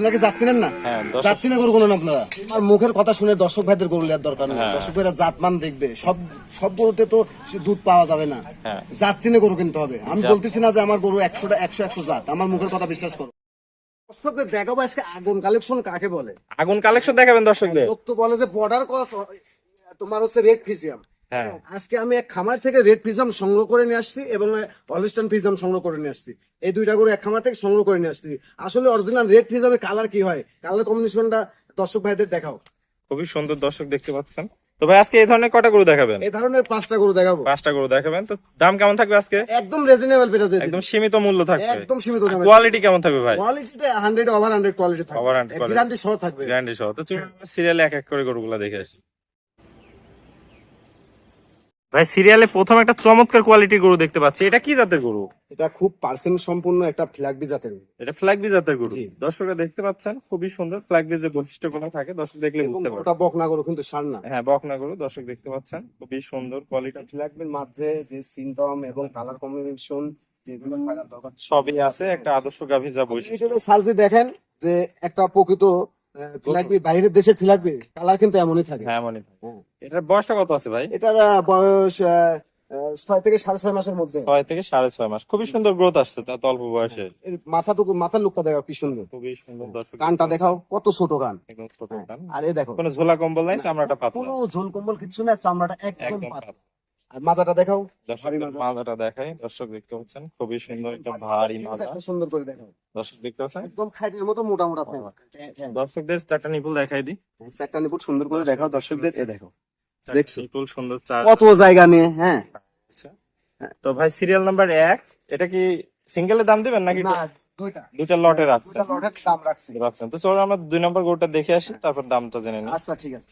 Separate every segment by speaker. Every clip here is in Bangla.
Speaker 1: আপনারা কি যাচ্ছিলেন না?
Speaker 2: হ্যাঁ, দর্শক-
Speaker 1: যাচ্ছি গরু কোন আপনারা? আমার মুখের কথা শুনে দর্শক ভাইদের গরু দরকার নেই।
Speaker 2: হ্যাঁ।
Speaker 1: দর্শক ভাইরা জাতমান দেখবে। সব সব গরুতে তো দুধ পাওয়া যাবে না।
Speaker 2: হ্যাঁ।
Speaker 1: যাচ্ছি গরু কিনতে হবে। আমি বলতেছি না যে আমার গরু একশোটা একশো একশো জাত। আমার মুখের কথা বিশ্বাস করো। দর্শকদের দেখাবো আজকে আগুন কালেকশন কাকে বলে।
Speaker 2: আগুন কালেকশন দেখাবেন দর্শকদের?
Speaker 1: লোক তো বলে যে বর্ডার কস তোমার হচ্ছে রেড ফিজিয়াম আজকে আমি এক খামার থেকে রেড ফিজাম সংগ্রহ করে নিয়ে আসছি এবং অলিস্টান ফিজাম সংগ্রহ করে নিয়ে আসছি। এই দুইটা গরু এক খামার থেকে সংগ্রহ করে নিয়ে আসছি। আসলে অরিজিনাল রেড ফিজামের কালার কি হয়? কালার কম্বিনেশনটা দর্শক ভাইদের দেখাও।
Speaker 2: খুবই সুন্দর দর্শক দেখতে পাচ্ছেন। তো ভাই আজকে এই ধরনের কটা গরু দেখাবেন?
Speaker 1: এই ধরনের পাঁচটা গরু দেখাবো।
Speaker 2: পাঁচটা গরু দেখাবেন। তো দাম কেমন থাকবে আজকে?
Speaker 1: একদম রিজনেবল প্রাইসে
Speaker 2: একদম সীমিত মূল্য থাকবে।
Speaker 1: একদম সীমিত দামে।
Speaker 2: কোয়ালিটি কেমন থাকবে ভাই?
Speaker 1: কোয়ালিটিতে হান্ড্রেড ওভার হান্ড্রেড কোয়ালিটি থাকবে।
Speaker 2: Over 100 quality।
Speaker 1: গ্যারান্টি সহ থাকবে।
Speaker 2: গ্যারান্টি সহ। তো সিরিয়ালে এক এক করে গরুগুলো দেখে আসি। ভাই সিরিয়ালে প্রথম একটা চমৎকার কোয়ালিটির গরু দেখতে পাচ্ছি। এটা কি জাতের গরু?
Speaker 1: এটা খুব পার্সেন্ট সম্পূর্ণ একটা ফ্ল্যাগ জাতের গরু।
Speaker 2: এটা ফ্ল্যাগ বি জাতের গরু। দর্শকরা দেখতে পাচ্ছেন খুবই সুন্দর। ফ্ল্যাগ বি যে বৈশিষ্ট্যগুলো থাকে দর্শক দেখলে বুঝতে পারবে
Speaker 1: ওটা বকনা গরু কিন্তু সার না।
Speaker 2: হ্যাঁ বকনা গরু দর্শক দেখতে পাচ্ছেন। খুবই সুন্দর কোয়ালিটি
Speaker 1: ফ্ল্যাগের মাঝে যে সিনটম এবং কালার কম্বিনেশন যেগুলো থাকার দরকার
Speaker 2: সবই আছে একটা আদর্শ গাভী যা বৈশিষ্ট্য।
Speaker 1: সার্জি দেখেন যে একটা প্রকৃত ফিলাকবি বাইরের দেশে ফিলাকবি কালার কিন্তু এমনই থাকে।
Speaker 2: হ্যাঁ মনে
Speaker 1: হ্যাঁ।
Speaker 2: এটার বয়সটা কত আছে ভাই?
Speaker 1: এটার বয়স ছয় থেকে সাড়ে ছয় মাসের মধ্যে।
Speaker 2: ছয় থেকে সাড়ে ছয় মাস। খুবই সুন্দর গ্রোথ আসছে তার অল্প বয়সে।
Speaker 1: এর মাথাটুকু মাথার লুকটা দেখাও কি সুন্দর।
Speaker 2: খুবই সুন্দর দর্শক।
Speaker 1: কানটা দেখাও কত ছোট কান।
Speaker 2: একদম ছোট কান।
Speaker 1: আর এ দেখো।
Speaker 2: কোনো ঝোলা কম্বল নাই চামড়াটা পাতলা।
Speaker 1: কোনো ঝোল কম্বল কিছু না চামড়াটা একদম
Speaker 2: একদম
Speaker 1: পাতলা। আর মাজাটা দেখাও।
Speaker 2: মাজাটা দেখাই। দর্শক দেখতে পাচ্ছেন খুবই সুন্দর একটা ভারী মাজা।
Speaker 1: সুন্দর করে দেখাও।
Speaker 2: দর্শক দেখতে পাচ্ছেন?
Speaker 1: একদম খাইটের মতো মোটা মোটা ফ্যান হ্যাঁ,
Speaker 2: দর্শকদের চারটা নিপুল দেখাই দিই।
Speaker 1: চারটা নিপুট সুন্দর করে দেখাও। দর্শকদের এ দেখো। দেখছ?
Speaker 2: নিপুল সুন্দর চার
Speaker 1: কত জায়গা নিয়ে হ্যাঁ।
Speaker 2: তো ভাই সিরিয়াল নাম্বার এক এটা কি সিঙ্গেলের দাম দিবেন নাকি
Speaker 1: দুইটা।
Speaker 2: লটে রাখছেন?
Speaker 1: দাম
Speaker 2: রাখছেন। তো চলো আমরা দুই নম্বর গোটা দেখে আসি তারপর দামটা জেনে নিই।
Speaker 1: আচ্ছা ঠিক আছে।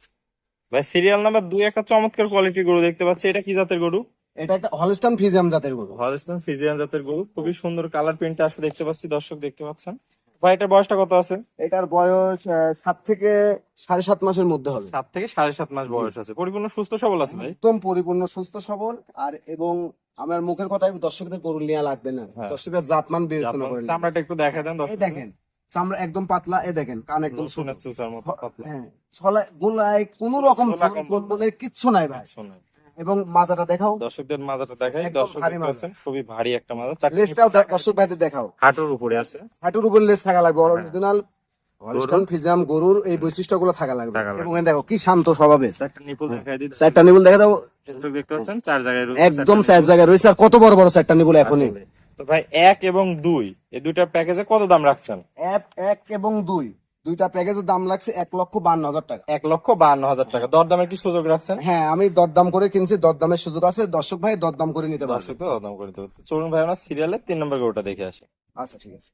Speaker 2: ভাই সিরিয়াল নাম্বার দুই একটা চমৎকার কোয়ালিটির গরু দেখতে পাচ্ছি। এটা কি জাতের গরু?
Speaker 1: এটা একটা হলস্টান ফিজিয়াম জাতের গরু।
Speaker 2: হলস্টন ফিজিয়ান জাতের গরু। খুবই সুন্দর কালার প্রিন্ট আসছে দেখতে পাচ্ছি দর্শক দেখতে পাচ্ছেন। ভাই এটার বয়সটা কত আছে?
Speaker 1: এটার বয়স সাত থেকে সাড়ে সাত মাসের মধ্যে হবে।
Speaker 2: সাত থেকে সাড়ে সাত মাস বয়স আছে। পরিপূর্ণ সুস্থ সবল আছে ভাই?
Speaker 1: একদম পরিপূর্ণ সুস্থ সবল। আর এবং আমার মুখের কথা দর্শকদের গরু নেওয়া লাগবে না।
Speaker 2: হ্যাঁ।
Speaker 1: দর্শকের জাতমান বিবেচনা
Speaker 2: আপনার
Speaker 1: করে
Speaker 2: চামড়াটা একটু দেখা দেন দর্শক
Speaker 1: দেখেন চামড়া একদম পাতলা এ দেখেন কান একদম হ্যাঁ গোলায় কোন রকম কিচ্ছু নাই ভাই। এবং মাজাটা দেখাও।
Speaker 2: দর্শকদের মাজাটা দেখাই দর্শক খুবই ভারী একটা মাজা।
Speaker 1: লেজটাও দর্শক ভাইদের দেখাও।
Speaker 2: হাঁটুর উপরে আছে।
Speaker 1: হাঁটুর উপর লেজ থাকা লাগবে অরিজিনাল ফিজিয়াম গরুর এই বৈশিষ্ট্যগুলো থাকা লাগবে।
Speaker 2: থাকা লাগবে।
Speaker 1: এবং দেখো কি শান্ত স্বভাবের।
Speaker 2: চারটা নিপুল দেখাই দিই।
Speaker 1: চারটা নিবুল দেখা দাও।
Speaker 2: দেখতে পাচ্ছেন চার জায়গায়
Speaker 1: একদম চার জায়গায় রয়েছে আর কত বড় বড় চারটা নিবুল এখনই।
Speaker 2: তো ভাই এক এবং দুই এই দুইটা প্যাকেজে কত দাম রাখছেন?
Speaker 1: এক এক এবং দুই। দুইটা প্যাকেজের দাম লাগছে এক লক্ষ বান্ন হাজার টাকা।
Speaker 2: এক লক্ষ বান্ন হাজার টাকা। দরদামের কি সুযোগ রাখছেন?
Speaker 1: হ্যাঁ আমি দরদাম করে কিনছি দরদামের সুযোগ আছে। দর্শক ভাই দরদাম করে নিতে পারবে।
Speaker 2: দর্শক তো দরদাম করে নিতে তো চলুন ভাই আমরা সিরিয়ালের তিন নম্বর গরুটা দেখে আসি।
Speaker 1: আচ্ছা ঠিক আছে।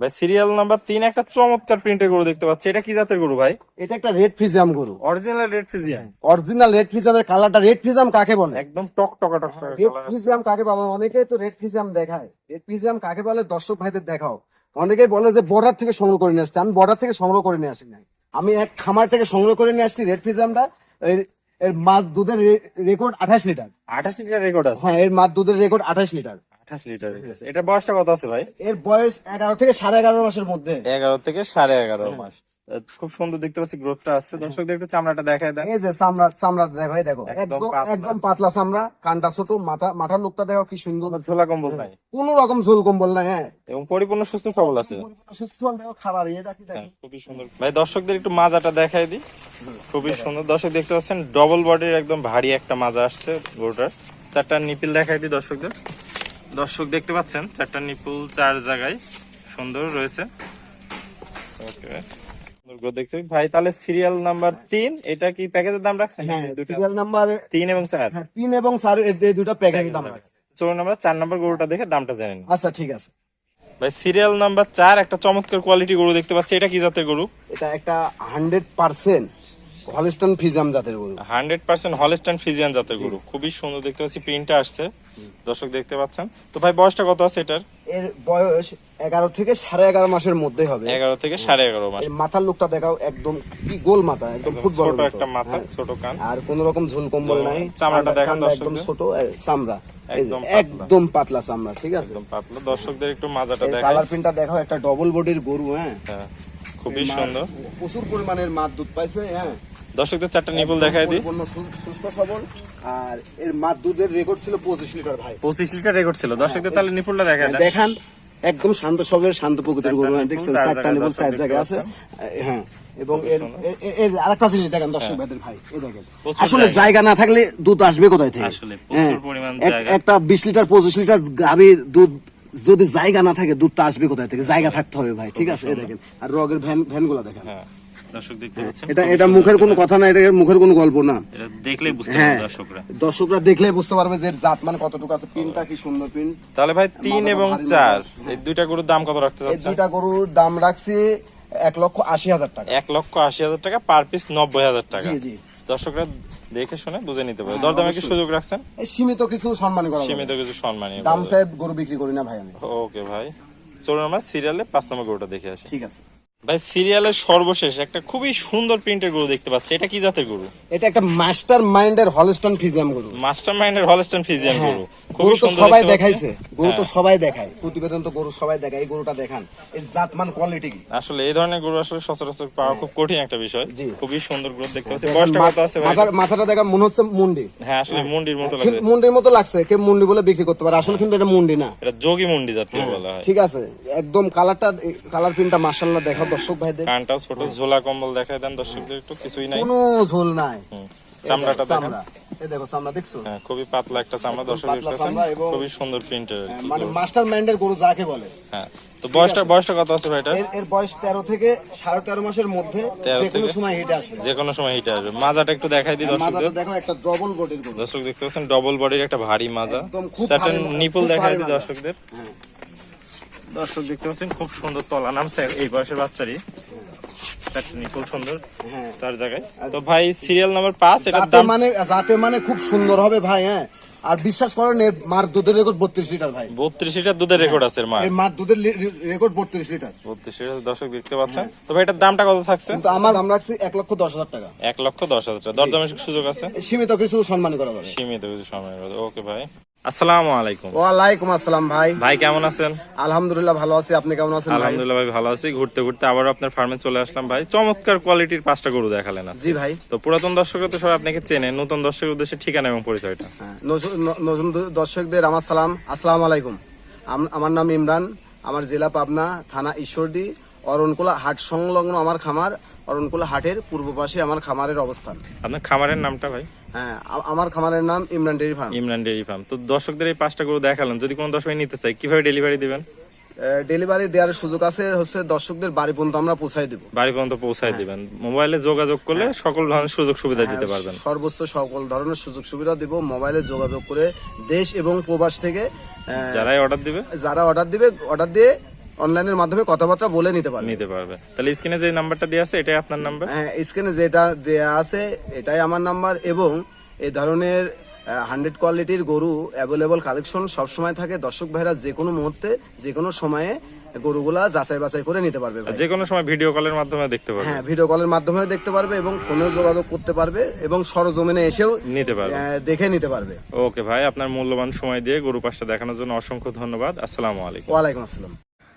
Speaker 2: ভাই সিরিয়াল নাম্বার তিন একটা চমৎকার প্রিন্টের গরু দেখতে পাচ্ছি। এটা কি জাতের গরু ভাই?
Speaker 1: এটা একটা রেড ফিজিয়াম গরু।
Speaker 2: Original red Friesian
Speaker 1: original red ফিজিয়ামের কালারটা রেড ফিজিয়াম কাকে বলে?
Speaker 2: একদম টক টকা টক
Speaker 1: রেড ফিজিয়াম কাকে বলে? অনেকেই তো রেড ফিজিয়াম দেখায়। রেড ফিজিয়াম কাকে বলে? দর্শক ভাইদের দেখাও। অনেকেই বলে যে বর্ডার থেকে সংগ্রহ করে নিয়ে আসছে। আমি বর্ডার থেকে সংগ্রহ করে নিয়ে আসি নাই। আমি এক খামার থেকে সংগ্রহ করে নিয়ে আসছি রেড ফিজিয়ামটা এর এর মাছ দুধের রেকর্ড আঠাশ লিটার।
Speaker 2: আঠাশ লিটার রেকর্ড আছে।
Speaker 1: হ্যাঁ এর মাছ দুধের রেকর্ড আঠাশ লিটার।
Speaker 2: আঠাশ লিটার। এটা বয়সটা কত আছে ভাই?
Speaker 1: এর বয়স এগারো থেকে সাড়ে এগারো মাসের মধ্যে।
Speaker 2: এগারো থেকে সাড়ে এগারো মাস। খুব সুন্দর দেখতে পাচ্ছি গ্রোথটা আসছে দর্শকদের একটু চামড়াটা দেখায় দেন
Speaker 1: এই যে চামড়া চামড়া দেখো এই দেখো।
Speaker 2: একদম পাতলা।
Speaker 1: চামড়া। কানটা ছোট মাথা মাথার লোকটা দেখো কি সুন্দর।
Speaker 2: ঝোলা কম্বল নাই।
Speaker 1: কোন রকম ঝোল কম্বল নাই হ্যাঁ।
Speaker 2: এবং পরিপূর্ণ সুস্থ সবল আছে।
Speaker 1: সুস্থ দেখো খাবার ইয়ে দেখি দেখো।
Speaker 2: হ্যাঁ, খুবই সুন্দর। ভাই দর্শকদের একটু মাজাটা দেখাই দিই। খুবই সুন্দর। দর্শক দেখতে পাচ্ছেন ডবল বডির একদম ভারী একটা মাজা আসছে গরুটার। চারটা নিপিল দেখাই দিই দর্শকদের। দর্শক দেখতে পাচ্ছেন চারটা নিপুল চার জায়গায় সুন্দর রয়েছে। ওকে দেখতে ভাই তাহলে সিরিয়াল নাম্বার তিন এটা কি প্যাকেজের দাম রাখছেন?
Speaker 1: হ্যাঁ সিরিয়াল নাম্বার
Speaker 2: তিন এবং চার?
Speaker 1: হ্যাঁ তিন এবং চার এই দুটো প্যাকেজ দাম
Speaker 2: চার নম্বর গরুটা দেখে দামটা জেনে নিই
Speaker 1: আচ্ছা ঠিক আছে।
Speaker 2: ভাই সিরিয়াল নাম্বার চার একটা চমৎকার কোয়ালিটি গরু দেখতে পাচ্ছি। এটা কি জাতের গরু?
Speaker 1: এটা একটা হান্ড্রেড পার্সেন্ট হলিস্টন ফিজাম জাতের গরু।
Speaker 2: হান্ড্রেড পার্সেন্ট হলস্টাইন ফিজিয়ান জাতের গরু। খুবই সুন্দর দেখতে পাচ্ছি প্রিন্টটা আসছে। দর্শক দেখতে পাচ্ছেন। তো ভাই বয়সটা কত আছে এটার?
Speaker 1: এর বয়স এগারো থেকে সাড়ে এগারো মাসের মধ্যে হবে।
Speaker 2: এগারো থেকে সাড়ে এগারো মাস।
Speaker 1: মাথার লোকটা দেখাও একদম কি গোল মাথা একদম ফুটবল
Speaker 2: ছোট একটা মাথা ছোট কান।
Speaker 1: আর কোন রকম ঝোল কম্বল নাই।
Speaker 2: চামড়াটা দেখান
Speaker 1: কানটা একদম ছোট চামড়া।
Speaker 2: একদম পাতলা।
Speaker 1: একদম পাতলা চামড়া ঠিক আছে?
Speaker 2: একদম পাতলা। দর্শকদের একটু মাজাটা দেখাই।
Speaker 1: কালার প্রিন্টটা দেখাও একটা ডবল বডির গরু হ্যাঁ।
Speaker 2: হ্যাঁ খুবই সুন্দর।
Speaker 1: প্রচুর পরিমাণের মাছ দুধ পাইছে হ্যাঁ।
Speaker 2: দর্শকদের চারটা নিপুল দেখাই দিই।
Speaker 1: সুস্থ সবল। আর এর মাছ দুধের রেকর্ড ছিল পঁচিশ লিটার ভাই।
Speaker 2: পঁচিশ লিটার রেকর্ড ছিল। দর্শকদের তাহলে নিপুলটা দেখা যায়
Speaker 1: দেখান একদম শান্ত সবের শান্ত প্রকৃতির গরু দেখছেন চারটা নিপুল চার জায়গায় আছে। হ্যাঁ এবং এর এই যে আরেকটা জিনিস দেখেন দর্শক ভাইদের ভাই এই দেখেন। আসলে
Speaker 2: জায়গা।
Speaker 1: না থাকলে দুধ আসবে কোথায় থেকে?
Speaker 2: আসলে প্রচুর
Speaker 1: হ্যাঁ,
Speaker 2: পরিমাণ জায়গা।
Speaker 1: একটা বিশ লিটার পঁচিশ লিটার গাভীর দুধ যদি জায়গা না থাকে দুধটা আসবে কোথায় থেকে? জায়গা থাকতে হবে ভাই ঠিক আছে এই দেখেন। আর রগের ভ্যান ভ্যানগুলো দেখেন।
Speaker 2: হ্যাঁ। দর্শক দেখতে পাচ্ছেন
Speaker 1: এটা এটা মুখের কোনো কথা না এটা মুখের কোনো গল্প না।
Speaker 2: এটা দেখলেই বুঝতে
Speaker 1: হ্যাঁ
Speaker 2: পারবে দর্শকরা।
Speaker 1: দর্শকরা দেখলেই বুঝতে পারবে যে জাত মানে কতটুকু আছে পিনটা কি সুন্দর পিন
Speaker 2: তাহলে ভাই তিন
Speaker 1: মাথাটা
Speaker 2: এবং
Speaker 1: ভারী
Speaker 2: চার
Speaker 1: মাথা।
Speaker 2: এই দুইটা গরুর দাম কত রাখতে
Speaker 1: এই দুইটা গরুর দাম রাখছি এক লক্ষ আশি হাজার টাকা।
Speaker 2: এক লক্ষ আশি হাজার টাকা পার পিস নব্বই হাজার টাকা।
Speaker 1: জি জি।
Speaker 2: দর্শকরা দেখে শুনে বুঝে নিতে পারে।
Speaker 1: হ্যাঁ,
Speaker 2: দরদামে কি সুযোগ রাখছেন?
Speaker 1: সীমিত কিছু সম্মানী করা
Speaker 2: সীমিত কিছু সম্মানী
Speaker 1: দাম সাহেব গরু বিক্রি করি না ভাই আমি।
Speaker 2: ওকে ভাই। চলুন আমরা সিরিয়ালে পাঁচ নম্বর গরুটা দেখে আসি।
Speaker 1: ঠিক আছে।
Speaker 2: ভাই সিরিয়ালের সর্বশেষ একটা খুবই সুন্দর প্রিন্টের গরু দেখতে পাচ্ছি। এটা কি জাতের গরু?
Speaker 1: এটা একটা মাস্টার মাইন্ডের হলস্টন ফিজিয়াম গরু।
Speaker 2: মাস্টার মাইন্ডের হলস্টন
Speaker 1: ফিজিয়াম
Speaker 2: গরু।
Speaker 1: গরু তো সবাই দেখাইছে। গরু তো
Speaker 2: হ্যাঁ,
Speaker 1: সবাই দেখায়। প্রতিবেদন তো গরু সবাই দেখায়। এই গরুটা দেখান। এর জাতমান কোয়ালিটি কি?
Speaker 2: আসলে এই ধরনের গরু আসলে সচরাচর পাওয়া খুব কঠিন একটা বিষয়। খুবই সুন্দর গ্রোথ দেখতে পাচ্ছি। বয়সটা কত আছে ভাই?
Speaker 1: মাথাটা দেখা মনে হচ্ছে মুন্ডি।
Speaker 2: হ্যাঁ আসলে মুন্ডির মতো লাগে।
Speaker 1: মুন্ডির মতো লাগছে কে মুন্ডি বলে বিক্রি করতে পারে। আসলে কিন্তু এটা মুন্ডি না।
Speaker 2: এটা যোগী মুন্ডি জাতীয় বলা হয়।
Speaker 1: ঠিক আছে। একদম কালারটা কালার প্রিন্টটা মাশাআল্লাহ দেখো দর্শক ভাইদের
Speaker 2: কানটাও ছোট ঝোলা কম্বল দেখায় দেন। দর্শকদের একটু কিছুই নাই।
Speaker 1: কোনো ঝোল নাই।
Speaker 2: চামড়াটা
Speaker 1: দেখো,
Speaker 2: দেখেন।
Speaker 1: এই দেখো চামড়া দেখছ?
Speaker 2: হ্যাঁ খুবই পাতলা একটা চামড়া দর্শক দেখতেছেন? খুবই সুন্দর প্রিন্টের
Speaker 1: মানে মাস্টার মাইন্ডের গরু যাকে বলে।
Speaker 2: হ্যাঁ তো বয়সটা বয়সটা কত আছে ভাই এটা
Speaker 1: এর বয়স তেরো থেকে সাড়ে তেরো মাসের মধ্যে যে কোনো সময় হেঁটে আসবে।
Speaker 2: যে কোনো সময় হিটে আসবে। মাজাটা একটু দেখাই দিই
Speaker 1: মাথাটা
Speaker 2: দর্শকদের।
Speaker 1: দেখো একটা ডবল বডির গরু।
Speaker 2: দর্শক দেখতে পাচ্ছেন ডবল বডির একটা ভারী মাজা।
Speaker 1: মাজা,
Speaker 2: নিপুল দেখাই দিই দর্শকদের।
Speaker 1: হ্যাঁ।
Speaker 2: দর্শক দেখতে পাচ্ছেন খুব সুন্দর তলা নামছে এই বয়সের বাচ্চারই। সুন্দর।
Speaker 1: হ্যাঁ।
Speaker 2: চার জায়গায়। তো ভাই সিরিয়াল নাম্বার পাঁচ এটার
Speaker 1: মানে যাতে মানে খুব সুন্দর হবে ভাই হ্যাঁ। আর বিশ্বাস করেন এর মার দুধের রেকর্ড বত্রিশ লিটার ভাই।
Speaker 2: বত্রিশ লিটার দুধের রেকর্ড আছে এর
Speaker 1: এর মার দুধের রেকর্ড বত্রিশ লিটার।
Speaker 2: বত্রিশ লিটার দর্শক দেখতে পাচ্ছেন। তো ভাই এটার দামটা কত থাকছে?
Speaker 1: কিন্তু আমার দাম রাখছি এক লক্ষ দশ হাজার টাকা।
Speaker 2: এক লক্ষ দশ হাজার টাকা। দরদামের সুযোগ আছে?
Speaker 1: সীমিত কিছু সম্মান করা যাবে।
Speaker 2: সীমিত কিছু সময় ওকে ভাই। আসসালামু আলাইকুম।
Speaker 1: ওয়ালাইকুম আসসালাম ভাই।
Speaker 2: ভাই কেমন আছেন?
Speaker 1: আলহামদুলিল্লাহ ভালো আছি। আপনি কেমন আছেন
Speaker 2: আলহামদুলিল্লাহ ভাই ভালো আছি। ঘুরতে ঘুরতে আবারও আপনার ফার্মে চলে আসলাম ভাই। চমৎকার কোয়ালিটির পাঁচটা গরু দেখালেন
Speaker 1: জি ভাই।
Speaker 2: তো পুরাতন দর্শকরা তো সবাই আপনাকে চেনে নতুন দর্শকের উদ্দেশ্যে ঠিকানা এবং পরিচয়টা।
Speaker 1: হ্যাঁ, নতুন দর্শকদের আমার সালাম। আসসালামু আলাইকুম। আমার নাম ইমরান। আমার জেলা পাবনা থানা ঈশ্বরদী অরণকুলা হাট সংলগ্ন আমার খামার। অরণকুলা হাটের পূর্ব পাশে আমার খামারের অবস্থান।
Speaker 2: আপনার খামারের নামটা ভাই?
Speaker 1: হ্যাঁ আমার খামারের নাম Imran dairy farm.
Speaker 2: Imran dairy farm. তো দর্শকদের এই পাঁচটা গরু দেখালেন যদি কোনো দর্শক নিতে চাই কীভাবে ডেলিভারি দিবেন?
Speaker 1: ডেলিভারি দেওয়ার সুযোগ আছে হচ্ছে দর্শকদের বাড়ি পর্যন্ত আমরা পৌঁছাই দেবো।
Speaker 2: বাড়ি পর্যন্ত পৌঁছায় দিবেন। মোবাইলে যোগাযোগ করলে সকল ধরনের সুযোগ সুবিধা দিতে পারবেন।
Speaker 1: সর্বোচ্চ সকল ধরনের সুযোগ সুবিধা দিব। মোবাইলে যোগাযোগ করে দেশ এবং প্রবাস থেকে
Speaker 2: যারাই অর্ডার দিবে?
Speaker 1: যারা অর্ডার দিবে অর্ডার দিয়ে অনলাইনের মাধ্যমে কথাবার্তা বলে নিতে পারবে।
Speaker 2: নিতে পারবে। তাহলে স্ক্রিনে যে নাম্বারটা দেওয়া আছে এটাই আপনার নাম্বার?
Speaker 1: হ্যাঁ স্ক্রিনে যেটা দেয়া আছে এটাই আমার নাম্বার এবং এই ধরনের হান্ড্রেড কোয়ালিটির গরু অ্যাভেলেবল কালেকশন সবসময় থাকে। দর্শক ভাইরা যে কোনো মুহূর্তে যে কোনো সময়ে গরুগুলা যাচাই বাছাই করে নিতে পারবে।
Speaker 2: যে কোনো সময় ভিডিও কলের মাধ্যমে দেখতে পারবে।
Speaker 1: হ্যাঁ ভিডিও কলের মাধ্যমে দেখতে পারবে এবং ফোনেও যোগাযোগ করতে পারবে এবং সরজমিনে এসেও
Speaker 2: নিতে পারবে।
Speaker 1: দেখে নিতে পারবে।
Speaker 2: ওকে ভাই আপনার মূল্যবান সময় দিয়ে গরু পাশটা দেখানোর জন্য অসংখ্য ধন্যবাদ। আসসালামু আলাইকুম।
Speaker 1: ওয়ালাইকুম আসসালাম।